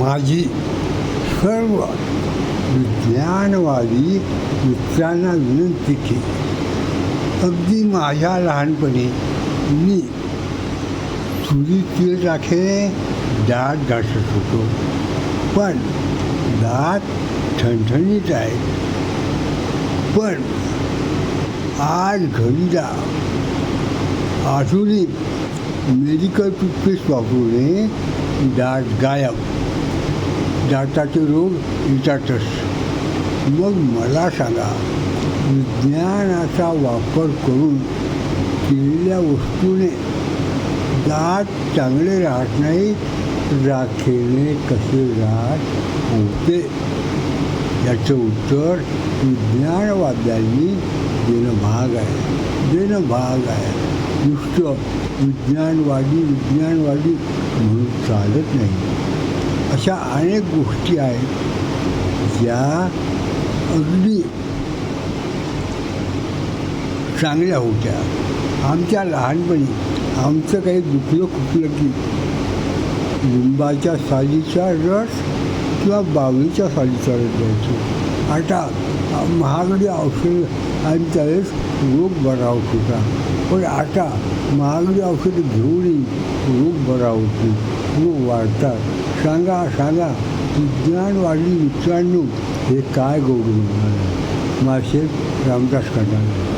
माझी सर्व विज्ञानवादी मित्रांना विनंती केली. अगदी माझ्या लहानपणी मी चुली तीळ राखे दात घासत होतो. पण दात ठणठणीत आहेत. पण आज घरी जा आधुनिक मेडिकल टूथपेस्ट वापरूने दात गायब. दाताचे रोग येतातच मग मला सांगा विज्ञानाचा वापर करून केलेल्या वस्तूने दात चांगले राहत नाही राखेने कसे राहत होते? याचं उत्तर विज्ञानवाद्यांनी देणं भाग आहे. देणं भाग आहे. नुसतं विज्ञानवादी विज्ञानवादी म्हणून चालत नाही. अशा अनेक गोष्टी आहेत ज्या अगदी चांगल्या होत्या. आमच्या लहानपणी आमचं काही दुखलं खुपलं की लिंबाच्या सालीचा रस किंवा बावळीच्या सालीचा रस द्यायचो. आता महागडी औषध आणि त्यावेळेस रोग बरा होत होता पण आता महागडी औषधं घेऊनही रोग बरा होत नाही रोग वाढतात. सांगा सांगा विज्ञानवादी मित्रांनो हे काय गौरव मासे रामदास खंडाने